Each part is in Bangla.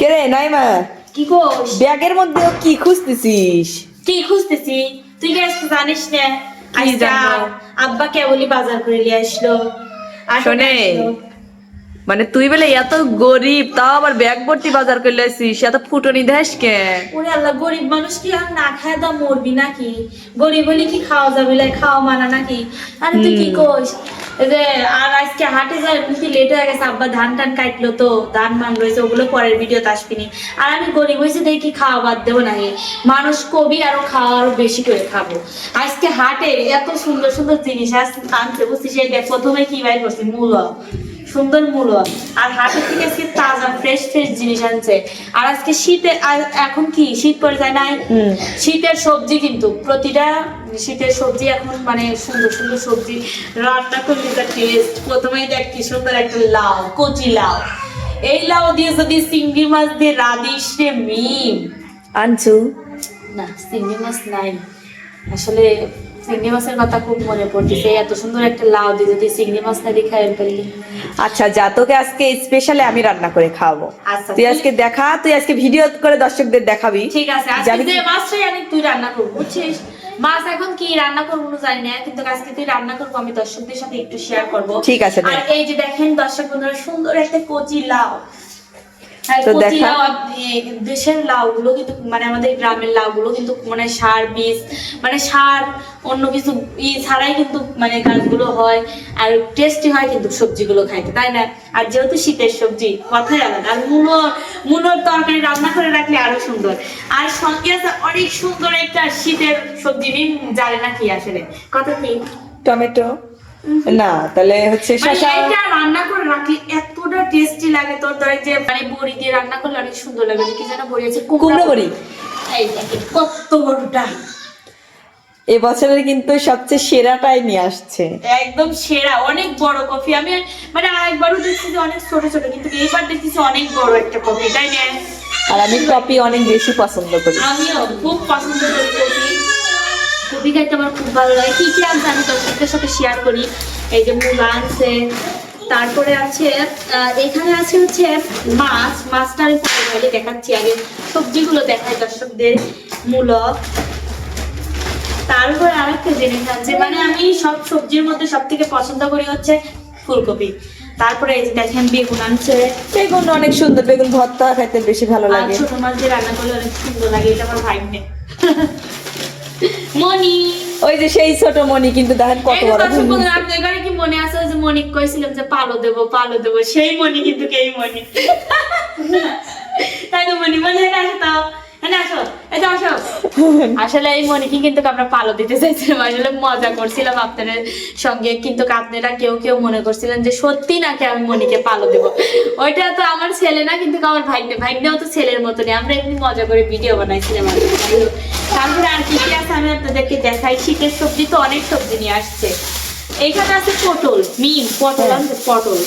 কে রে নাইমা? কি কোস ব্যাগের মধ্যে কি খুঁজতেছিস? কি খুঁজতেছি? তুই কি আজকে জানিস না? আজকে? আব্বা কেবলই বাজার করে নিয়ে আসলো। শোনে। মানে তুই বলে এত গরিব তাও আবার ব্যাগ ভর্তি বাজার করলে আসিস এত ফুটনি দেশ কে? ওরে আল্লাহ গরিব মানুষ কি আর না খায় দা মরবি নাকি? গরিব হলে কি খাওয়া যাবে লাই খাওয়া মানা নাকি? আরে তুই কি এই যে আর আজকে হাটে যায় মুখে লেট হয়ে গেছে আব্বা ধান টান কাটলো তো ধান মান রয়েছে ওগুলো পরের ভিডিওতে আসবিনি। আর আমি গরিব হয়েছে দেখি খাওয়া বাদ দেবো নাকি? মানুষ কবি আরও খাওয়া আরও বেশি করে খাব। আজকে হাটে এত সুন্দর সুন্দর জিনিস আনতে বুঝছিস দেখ প্রথমে কি বাইর করছি মূলো। সুন্দর মূলো। আর হাটের থেকে আজকে তাজা ফ্রেশ ফ্রেশ জিনিস আনছে। আর আজকে শীতে আর এখন কি? শীত পড়ে যায় নাই? শীতের সবজি কিন্তু প্রতিটা শীতের সবজি এখন মানে সুন্দর সুন্দর সবজি। রান্না করলে তার টেস্ট প্রথমেই দেখ কি সুন্দর একটা লাউ কচি লাউ। এই লাউ দিয়ে যদি চিংড়ি মাছ দিয়ে রাধিস রে মিম। আনছু। না চিংড়ি মাছ নাই। আসলে চিংড়ি মাছের কথা খুব মনে পড়তেছে। এত সুন্দর একটা লাউ দিয়ে যদি চিংড়ি মাছ না দিয়ে খাই আচ্ছা যা তোকে আজকে স্পেশালি আমি রান্না করে খাওয়াবো। আচ্ছা, তুই আজকে দেখা তুই আজকে ভিডিও করে দর্শকদের দেখাবি। ঠিক আছে আজকে যে মাছটাই আনি তুই রান্না করব বুঝছিস? মাছ এখন কি রান্না করব জানি না কিন্তু আজকে তুই রান্না করব আমি দর্শকদের সাথে একটু শেয়ার করব। ঠিক আছে, আর এই যে দেখেন দর্শক বন্ধুরা সুন্দর একটা কচি লাউ। তো দেখা। দেশের কিন্তু মানে আমাদের গ্রামের লাউ গুলো কিন্তু মানে সার বীজ মানে সার অন্য কিছু ই ছাড়াই কিন্তু মানে গাছগুলো হয় আর টেস্টি হয় কিন্তু সবজিগুলো খাইতে তাই না? আর যেহেতু শীতের সবজি কথাই আলাদা। আর মুনো মুনোর তরকারি রান্না করে রাখলে আরও সুন্দর। আর সঙ্গে আছে? অনেক সুন্দর একটা শীতের সবজি নিন জানে না কি আসলে। কত কি? টমেটো। না তাহলে হচ্ছে মানে এটা রান্না করে রাখলে এতটা টেস্টি লাগে তোর ধরে যে মানে বড়ি দিয়ে রান্না করলে অনেক সুন্দর লাগে কি যেন বড়ি আছে কুমড়ো বড়ি। কত বড়টা। এবছরের কিন্তু সবচেয়ে সেরাটাই নিয়ে আসছে। একদম সেরা অনেক বড় কফি। আমি মানে আরেকবারও দেখছি যে অনেক ছোট ছোট কিন্তু এইবার দেখতেছি অনেক বড় একটা কফি তাই না? আর আমি কফি অনেক বেশি পছন্দ করি। আমিও খুব পছন্দ করি কফি। খাইতে আমার খুব ভালো লাগে। কি কি আনছে আমি দর্শকদের সাথে শেয়ার করি? এই যে মূলা আনছে তারপরে আছে এখানে আছে হচ্ছে মাছ মাছটা আমি পরে ভালো দেখাচ্ছি আগে। সবজিগুলো দেখাই দর্শকদের মূলো তারপরে আরেকটা জিনিস আছে মানে আমি সব সবজির মধ্যে সব থেকে পছন্দ করি হচ্ছে ফুলকপি। তারপরে এই যে দেখেন বেগুন আনছে। বেগুন অনেক সুন্দর বেগুন ভর্তা খাইতে বেশি ভালো লাগে। ছোট মাছ দিয়ে রান্না করলে অনেক সুন্দর লাগে এটা আমার ভাগ্নে মনি ওই যে সেই ছোট মনি কিন্তু দেখেন কত বড়। ঘরে কি মনে আছে? ওই যে মনি কইছিলাম যে পালো দেব পালো দেব। সেই মনি কিন্তু কেই মনি তাই তো মনি মনে হয় হ্যাঁ আসলে এই মনিকে কিন্তু আমরা পালো দিতে চাইছিলাম। আসলে মজা করছিলাম আপনাদের সঙ্গে। কিন্তু আপনারা কেউ কেউ মনে করছিলেন যে সত্যি নাকি আমি মনিকে পালো দেবো। ওইটা তো আমার ছেলে না, কিন্তু আমার ভাগ্নে। ভাগ্নেও তো ছেলের মতনই। আমরা এমনি মজা করে ভিডিও বানাইছিলাম তারপরে আর কি কি আছে আমি আপনাদেরকে দেখাই। শীতের সবজি তো অনেক সবজি নিয়ে আসছে। এইখানে আছে পটল, মিম, পটল পটল।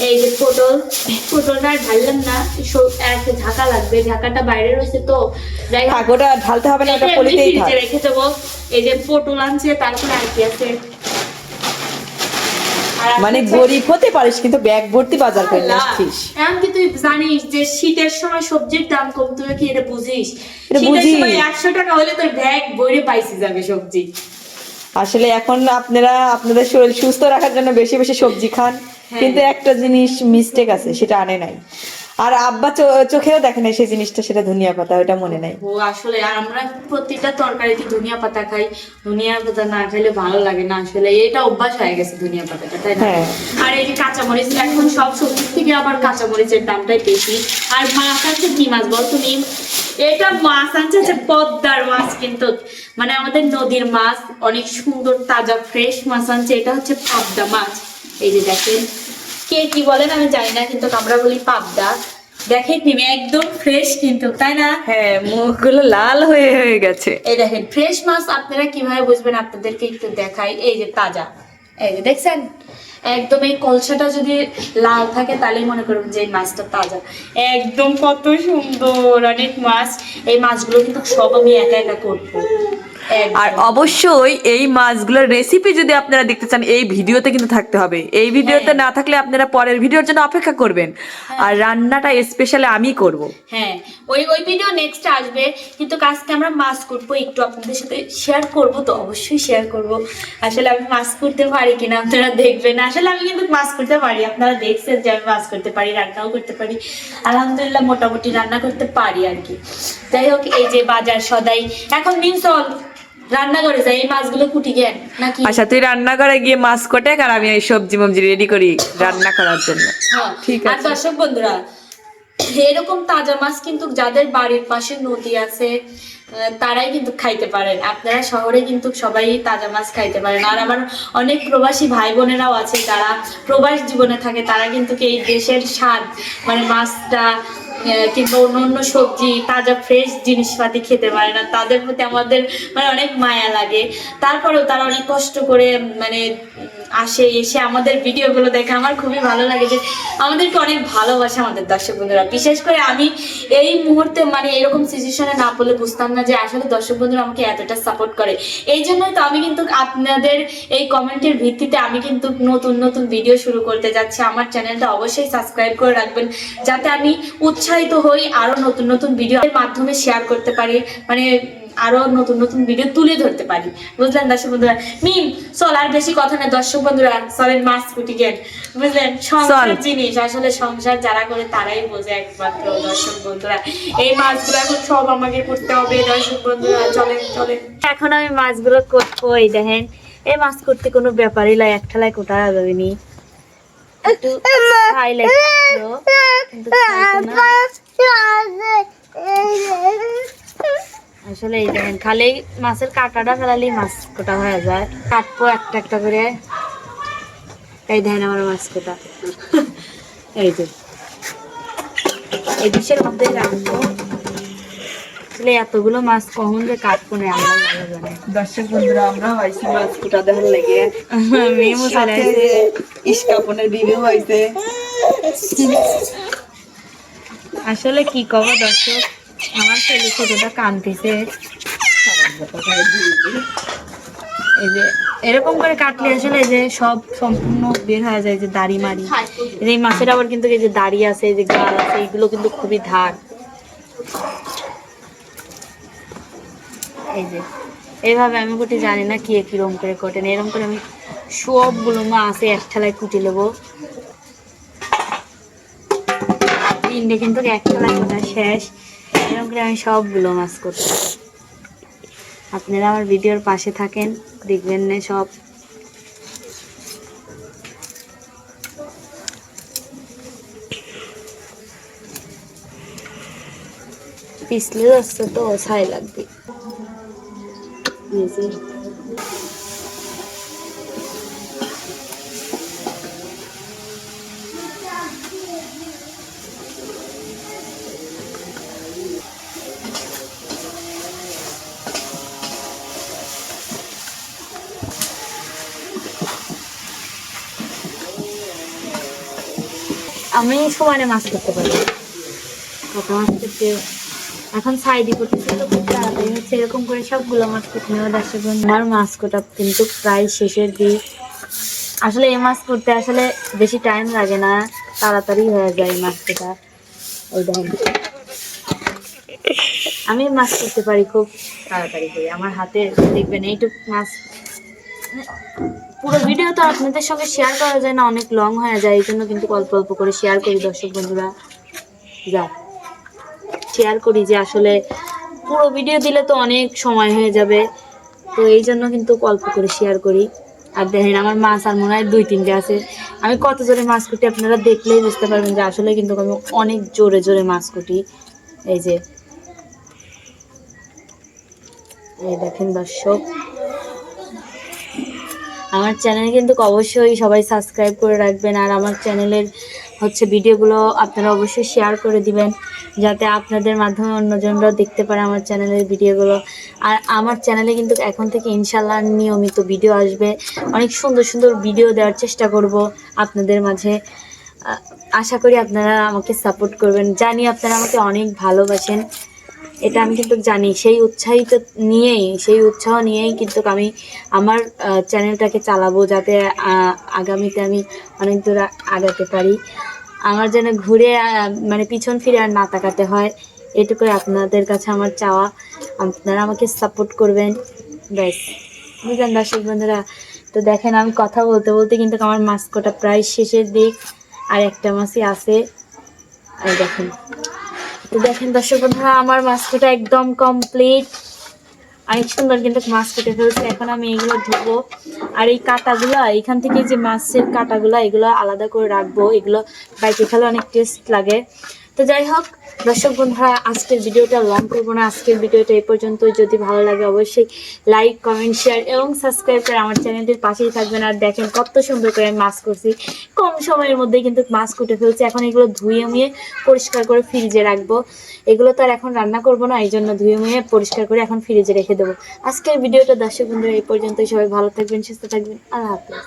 এই যে পটল পটলটা আর ঢাললাম না সব- এক ঢাকা লাগবে ঢাকাটা বাইরে রয়েছে তো। যাই হোক ওটা ঢালতে হবে না ওটা এটা পলিতেই থাক। রেখে দেবো। এই যে পটল আনছে তারপরে আর কি আছে। মানে গরিব হতে পারিস কিন্তু ব্যাগ ভর্তি বাজার করে আসছিস এমনকি তুই জানিস যে শীতের সময় সবজির দাম কম তুই কি এটা বুঝিস? এটা শীতের। সময় একশো টাকা হলে তোর ব্যাগ বইরে পাইছি যাবে সবজি। আসলে এখন আপনারা আপনাদের শরীর সুস্থ রাখার জন্য বেশি বেশি সবজি খান। কিন্তু একটা জিনিস মিস্টেক আছে সেটা আনে নাই। আর আব্বা চোখেও দেখে নাই সেই জিনিসটা সেটা ধনিয়া পাতা ওটা মনে নাই। ও আসলে আর আমরা প্রতিটা তরকারিতে ধনিয়া পাতা খাই। ধনিয়া পাতা না খাইলে ভালো লাগে না আসলে। এটা অভ্যাস হয়ে গেছে ধনিয়া পাতাটা তাই না? হ্যাঁ। আর এই যে কাঁচামরিচ এখন সব সবজির থেকে আবার কাঁচামরিচের দামটাই বেশি। আর মাছ আছে কি মাছ বল তুমি? এটা মাছ আনছে পদ্মার মাছ কিন্তু। মানে আমাদের নদীর মাছ অনেক সুন্দর তাজা ফ্রেশ মাছ আনছে। এটা হচ্ছে পাবদা মাছ। এই যে দেখেন কে কি বলেন আমি জানি না কিন্তু আমরা বলি পাবদা। দেখেন তুমি একদম ফ্রেশ কিন্তু তাই না? হ্যাঁ মুখগুলো লাল হয়ে হয়ে গেছে। এই দেখেন ফ্রেশ মাছ আপনারা কীভাবে বুঝবেন? আপনাদেরকে একটু দেখাই। এই যে তাজা। এই যে দেখছেন? একদম এই কলসাটা যদি লাল থাকে তাহলেই মনে করবেন যে এই মাছটা তাজা। একদম কত সুন্দর অনেক মাছ। এই মাছগুলো কিন্তু সব আমি একা একা করব। আর অবশ্যই এই মাছগুলোর রেসিপি যদি আপনারা দেখতে চান এই ভিডিওতে কিন্তু থাকতে হবে। এই ভিডিওতে হ্যাঁ। না থাকলে আপনারা পরের ভিডিওর জন্য অপেক্ষা করবেন। আর রান্নাটা স্পেশালি আমি করব। হ্যাঁ ওই ওই ভিডিও নেক্সট আসবে কিন্তু আজকে আমরা মাছ করব একটু আপনাদের সাথে শেয়ার করব তো অবশ্যই শেয়ার করব। আসলে আমি মাছ করতে পারি কিনা আপনারা দেখবেন আসলে আমি কিন্তু মাছ করতে পারি আপনারা দেখছেন যে আমি মাছ করতে পারি রান্নাও করতে পারি আলহামদুলিল্লাহ মোটামুটি রান্না করতে পারি আর কি। যাই হোক এই যে বাজার সদাই এখন মিন চল রান্না করে যাই এই মাছগুলো কুটি গেন নাকি? আচ্ছা তুই রান্নাঘরে গিয়ে মাছ কোটে আর আমি এই সবজি মবজি রেডি করি রান্না করার জন্য। হ্যাঁ, ঠিক আর আছে। দর্শক বন্ধুরা এরকম তাজা মাছ কিন্তু যাদের বাড়ির পাশে নদী আছে তারাই কিন্তু খাইতে পারেন। আপনারা শহরে কিন্তু সবাই তাজা মাছ খাইতে পারেন। আর আমার অনেক প্রবাসী ভাই বোনেরাও আছে যারা প্রবাস জীবনে থাকে তারা কিন্তু এই দেশের স্বাদ মানে মাছটা কিংবা অন্য অন্য সবজি, তাজা ফ্রেশ জিনিসপাতি খেতে পারে না। তাদের প্রতি আমাদের মানে অনেক মায়া লাগে। তারপরেও তারা অনেক কষ্ট করে মানে আসে, এসে আমাদের ভিডিওগুলো দেখে আমার খুবই ভালো লাগে যে আমাদেরকে অনেক ভালোবাসে আমাদের দর্শক বন্ধুরা। বিশেষ করে আমি এই মুহূর্তে মানে এরকম সিচুয়েশনে না পড়লে বুঝতাম না যে আসলে দর্শক বন্ধুরা আমাকে এতটা সাপোর্ট করে। এই জন্যই তো আমি কিন্তু আপনাদের এই কমেন্টের ভিত্তিতে আমি কিন্তু নতুন নতুন ভিডিও শুরু করতে যাচ্ছি। আমার চ্যানেলটা অবশ্যই সাবস্ক্রাইব করে রাখবেন, যাতে আমি উৎসাহিত হই আরও নতুন নতুন ভিডিও মাধ্যমে শেয়ার করতে পারি। মানে আরও নতুন নতুন ভিডিও তুলে ধরতে পারি। বুঝলেন দর্শক বন্ধুরা? মিম চল আর বেশি কথা না। দর্শক বন্ধুরা চলেন মাছ কুটি গেট। বুঝলেন? সংসার জিনিস আসলে সংসার যারা করে তারাই বোঝে একমাত্র দর্শক বন্ধুরা। এই মাছগুলো এখন সব আমাকে করতে হবে দর্শক বন্ধুরা। চলেন চলেন। এখন আমি মাছগুলো করব এই দেখেন। এই মাছ করতে কোনো ব্যাপারই লাই এক ঠেলায় কোটা যাবে নি। একটু কিন্তু। আসলে এই দেখেন খালি মাছের কাঁটাটা ফেলালি মাছ কোটা হয়ে যায়। কাটবো একটা একটা করে। এই দেখেন আমার মাছ কোটা। এই যে। এই ডিশের মধ্যে রাখব। আসলে এতগুলো মাছ কখন যে কাটবো না আমরা ভালো জানি দর্শক বন্ধুরা আমরা হয়েছি মাছ কোটা দেখার লেগে। মেমো চলে আসছে ইস্কাপনের হয়েছে। আসলে কি কব দর্শক? আমার ছেলে ছোটটা কাঁদতেছে। এই যে এরকম করে কাটলে আসলে যে সব সম্পূর্ণ বের হয়ে যায় যে দাড়ি মারি এই মাছের আবার কিন্তু এই যে দাড়ি আছে, এই যে গাল আছে কিন্তু খুবই ধার। এই যে এইভাবে আমি কুটি জানি না কি কিরম করে কটেন এরকম করে আমি সবগুলো মাছ এক ঠেলায় কুটি নেব। তিনটে কিন্তু এক ঠেলায় শেষ। এরকম করে আমি সবগুলো মাছ করতে আপনারা আমার ভিডিওর পাশে থাকেন, দেখবেন না সব। পিছলে যাচ্ছে তো, ছাই লাগবে। আমি সমানে মাছ করতে পারি। কাঁচা মাছ করতে এখন সাইডি করতেছি তো খুব তাড়াতাড়ি হচ্ছে, এরকম করে সবগুলো মাছ করতে নেওয়া দর্শক আমার মাছ কোটা কিন্তু প্রায় শেষের দিক। আসলে এই মাছ করতে আসলে বেশি টাইম লাগে না, তাড়াতাড়ি হয়ে যায় মাছ কোটা ওই আমি মাছ করতে পারি খুব তাড়াতাড়ি করে, আমার হাতে দেখবেন এইটুক মাছ পুরো ভিডিও তো আপনাদের সঙ্গে শেয়ার করা যায় না, অনেক লং হয়ে যায়, এই জন্য কিন্তু অল্প অল্প করে শেয়ার করি দর্শক বন্ধুরা। যা শেয়ার করি যে আসলে পুরো ভিডিও দিলে তো অনেক সময় হয়ে যাবে। তো এই জন্য কিন্তু অল্প করে শেয়ার করি। আর দেখেন আমার মাছ আর মনে হয় দুই, তিনটে আছে। আমি কত জোরে মাছ কুটি আপনারা দেখলেই বুঝতে পারবেন যে আসলে কিন্তু আমি অনেক জোরে জোরে মাছ কুটি। এই যে। এই দেখেন দর্শক। আমার চ্যানেল কিন্তু অবশ্যই সবাই সাবস্ক্রাইব করে রাখবেন আর আমার চ্যানেলের হচ্ছে ভিডিওগুলো আপনারা অবশ্যই শেয়ার করে দিবেন, যাতে আপনাদের মাধ্যমে অন্যজনরাও দেখতে পারে আমার চ্যানেলের ভিডিওগুলো আর আমার চ্যানেলে কিন্তু এখন থেকে ইনশাল্লাহ নিয়মিত ভিডিও আসবে। অনেক সুন্দর সুন্দর ভিডিও দেওয়ার চেষ্টা করব আপনাদের মাঝে। আশা করি আপনারা আমাকে সাপোর্ট করবেন। জানি আপনারা আমাকে অনেক ভালোবাসেন। এটা আমি কিন্তু জানি। সেই উৎসাহিত নিয়েই, সেই উৎসাহ নিয়েই কিন্তু আমি আমার চ্যানেলটাকে চালাবো যাতে আগামীতে আমি অনেক দূর আগাতে পারি। আমার যেন ঘুরে মানে পিছন ফিরে আর না তাকাতে হয়, এটুকুই আপনাদের কাছে আমার চাওয়া। আপনারা আমাকে সাপোর্ট করবেন। ব্যাস। বুঝলেন দর্শক বন্ধুরা? তো দেখেন, আমি কথা বলতে বলতে কিন্তু আমার মাস্কটা প্রায় শেষের দিক, আর একটা মাছই আছে। আর দেখেন। দেখেন দর্শক বন্ধুরা, আমার মাস্কটা একদম কমপ্লিট অনেক সুন্দর কিন্তু মাছ কেটে ফেলছে। এখন আমি এগুলো ধুবো। আর এই কাঁটাগুলো, এখান থেকে যে মাছের কাঁটাগুলো, এগুলো আলাদা করে রাখব। এগুলো বাইকে খেলে অনেক টেস্ট লাগে। তো যাই হোক, দর্শক বন্ধুরা, আজকের ভিডিওটা লং করব না। আজকের ভিডিওটা এই পর্যন্ত যদি ভালো লাগে অবশ্যই লাইক কমেন্ট শেয়ার এবং সাবস্ক্রাইব করে আমার চ্যানেলটির পাশেই থাকবেন। আর দেখেন কত সুন্দর করে আমি মাছ করছি। কম সময়ের মধ্যে কিন্তু মাছ কুটে ফেলছি। এখন এগুলো ধুয়ে মুয়ে পরিষ্কার করে ফ্রিজে রাখব। এগুলো তো আর এখন রান্না করব না এই জন্য ধুয়ে মুয়ে পরিষ্কার করে এখন ফ্রিজে রেখে দেবো। আজকের ভিডিওটা দর্শক বন্ধুরা এই পর্যন্ত সবাই ভালো থাকবেন, সুস্থ থাকবেন। আল্লাহ হাফেজ।